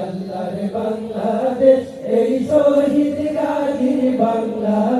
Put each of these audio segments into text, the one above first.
আল্লাহর বাংলাদেশ এই শহীদ গাজীর বাংলাদেশ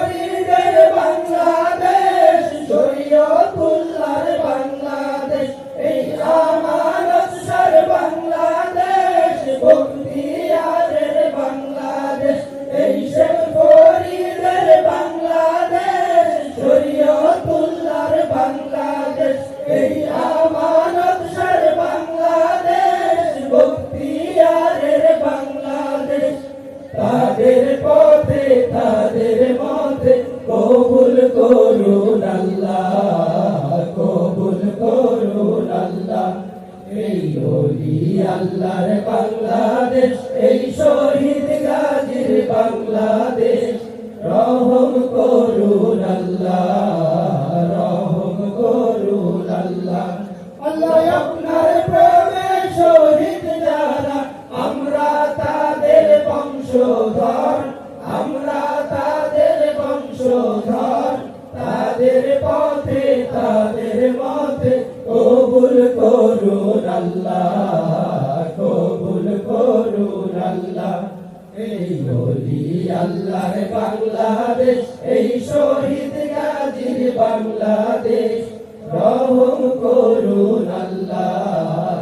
তাদের মতে কবুল করুন আল্লাহ, কবুল করুন আল্লাহ। এই ওলি আল্লাহর বাংলাদেশ, এই শহীদ গাজীর বাংলাদেশ। রহম করুন আল্লাহ, রহম করুন আল্লাহ। আল্লাহ, আপনার প্রেমে শহীদ যারা, আমরা তাদের বংশধর। পথে, তাদের মতে কবুল করুন আল্লাহ, কবুল করুন আল্লাহ। এই বলি আল্লাহ বাংলাদেশ, এই শহীদ গাজীর বাংলাদেশ। রহম করুন আল্লাহ